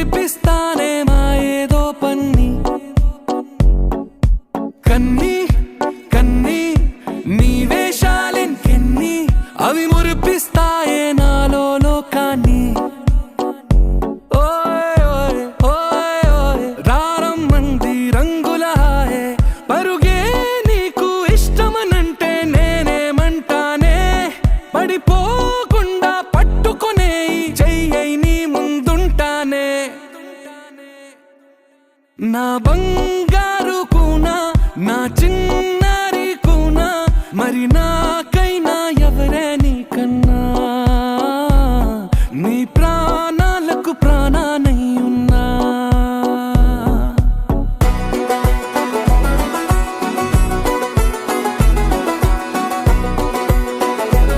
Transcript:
కురిపిస్తానే మా ఏదో పన్ని. కన్ని కన్ని నీ వేషాలెన్ని అవి మురిపిస్తాయే నాలో లోకాన్ని. రారమ్మంది రంగుల హాయే పరుగే నీకు ఇష్టమనంటే నేనేమంటానే? పడిపో నా బంగారు కూనా నా చిన్నారి కూనా మరి నాకైనా ఎవరైనా